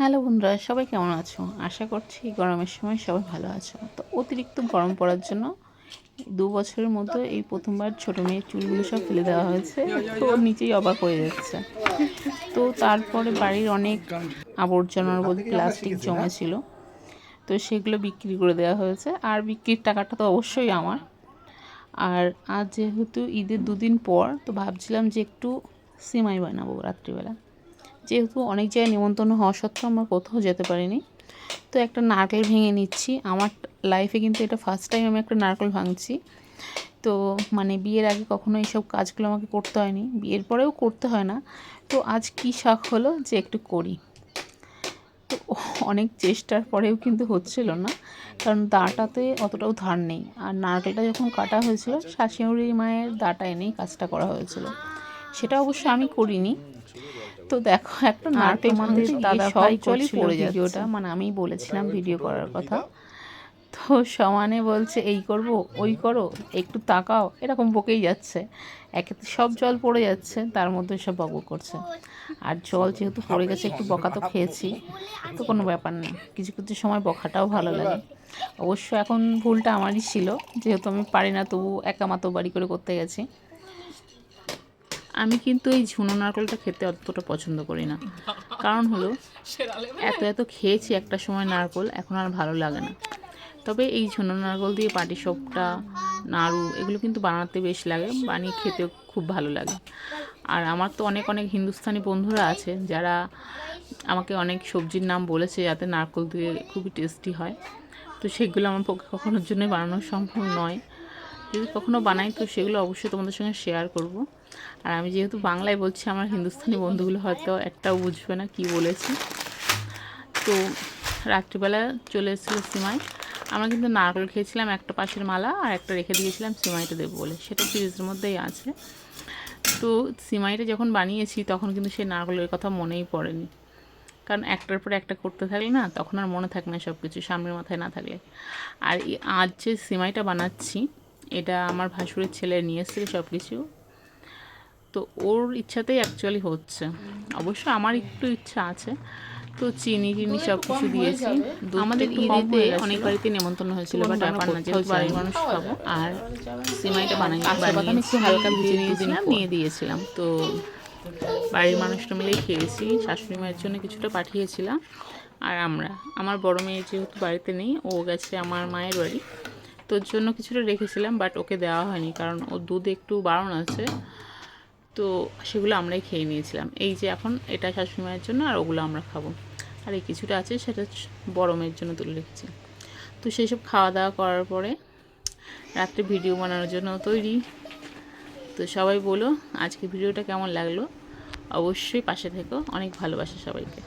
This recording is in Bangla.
হ্যালো বন্ধুরা, সবাই কেমন আছো? আশা করছি গরমের সময় সবাই ভালো আছো। তো অতিরিক্ত গরম পড়ার জন্য দু বছরের মধ্যে এই প্রথমবার ছোটো মেয়ের চুলগুলো সব ফেলে দেওয়া হয়েছে। তো নিচেই অবাক হয়ে যাচ্ছে। তো তারপরে বাড়ির অনেক আবর্জনার বলতে প্লাস্টিক জমেছিল তো সেগুলো বিক্রি করে দেওয়া হয়েছে। আর বিক্রির টাকাটা তো অবশ্যই আমার। আর আজ যেহেতু ঈদের দুদিন পর, তো ভাবছিলাম যে একটু সিমাই বানাবো রাত্রিবেলা। যেহেতু অনেক জায়গায় নিমন্ত্রণ হওয়া সত্ত্বেও আমরা কোথাও যেতে পারিনি। তো একটা নারকেল ভেঙে নিচ্ছি। আমার লাইফে কিন্তু এটা ফার্স্ট টাইম আমি একটা নারকেল ভাঙছি। তো মানে বিয়ের আগে কখনো এইসব কাজগুলো আমাকে করতে হয়নি। বিয়ের পরেও করতে হয় না। তো আজ কি শখ হলো যে একটু করি। তো অনেক চেষ্টার পরেও কিন্তু হচ্ছিল না। কারণ দাটাতে অতটাও ধার নেই। আর নারকেলটা যখন কাটা হয়েছিল, শাশুড়ি মায়ের দাটা এনেই কাজটা করা হয়েছিল। সেটা অবশ্য আমি করিনি। তো দেখো একটা নারকেল মানুষ দাদা ভাই চলি পড়ে ভিডিওটা মানে আমিই বলেছিলাম ভিডিও করার কথা। তো সমানে বলছে এই করব ওই করো একটু তাকাও। এরকম বকেই যাচ্ছে। একে তো সব জল পড়ে যাচ্ছে তার মধ্যে সব বকবক করছে। আর জল যেহেতু পড়ে গেছে একটু বকা তো খেয়েছি তো কোনো ব্যাপার নেই। কিছু কিছু সময় বকাটাও ভালো লাগে। অবশ্য এখন ভুলটা আমারই ছিল যেহেতু আমি পারি না তবু একা মাতো বাড়ি করে করতে গেছি। আমি কিন্তু এই ঝুনো নারকেলটা খেতে অতটা পছন্দ করি না। কারণ হলো, এত এত খেয়েছি একটা সময় নারকেল, এখন আর ভালো লাগে না। তবে এই ঝুনো নারকেল দিয়ে পাটিসাপটা নাড়ু, এগুলো কিন্তু বানাতে বেশ লাগে, বানিয়ে খেতেও খুব ভালো লাগে। আর আমার তো অনেক অনেক হিন্দুস্তানি বন্ধুরা আছে, যারা আমাকে অনেক সবজির নাম বলেছে যাতে নারকেল দিয়ে খুবই টেস্টি হয়। তো সেগুলো আমার পক্ষে কখনোর জন্য বানানো সম্ভব নয়। যদি কখনো বানাই, তো সেগুলো অবশ্যই তোমাদের সঙ্গে শেয়ার করব। আর আমি যেহেতু বাংলায় বলছি, আমার হিন্দুস্তানি বন্ধুগুলো হয়তো একটাও বুঝবে না কি বলেছি। তো রাত্রিবেলা চলে এসেছিল সিমাই। আমরা কিন্তু নারকেল খেয়েছিলাম, একটা পাশের মালা আর একটা রেখে দিয়েছিলাম, সিমাইটা দেবো বলে। সেটা ফ্রিজের মধ্যেই আছে। তো সিমাইটা যখন বানিয়েছি, তখন কিন্তু সেই নারকেলের কথা মনেই পড়েনি। কারণ একটার পর একটা করতে থাকলে না, তখন আর মনে থাকে না সব কিছু সামনের মাথায় না থাকলে। আর আজ যে সিমাইটা বানাচ্ছি, এটা আমার ভাসুরের ছেলে নিয়ে এসেছিল সব কিছু তো ওর ইচ্ছাতেই অ্যাকচুয়ালি হচ্ছে। অবশ্য আমার একটু ইচ্ছা আছে। তো চিনি টিনি সব কিছু দিয়েছি। আমাদের ঈদেতে অনেক বাড়িতে নেমন্তন্ন হয়েছিল বাট আমার না যেহেতু বাড়ির মানুষ খাব আর সিমাইটা বানাই বানিয়ে একটু হালকা নিয়েছিলাম নিয়ে দিয়েছিলাম। তো বাড়ির মানুষটা মিলেই খেয়েছি। শাশুড়ি মায়ের জন্য কিছুটা পাঠিয়েছিলাম। আর আমরা। আমার বড় মেয়ে যেহেতু বাড়িতে নেই ও গেছে আমার মায়ের বাড়ি। তোর জন্য কিছুটা রেখেছিলাম বাট ওকে দেওয়া হয়নি। কারণ ওর দুধ একটু বারণ আছে। তো সেগুলো আমরাই খেয়ে নিয়েছিলাম। এই যে এখন এটা শাশুড়ি মায়ের জন্য আর ওগুলো আমরা খাব। আর এই কিছুটা আছে, সেটা বড় মেয়ের জন্য তুলে রেখেছি। তো সেই সব খাওয়া দাওয়া করার পরে রাত্রে ভিডিও বানানোর জন্য তৈরি। তো সবাই বলো আজকে ভিডিওটা কেমন লাগল? অবশ্যই পাশে থেকো। অনেক ভালোবাসা সবাইকে।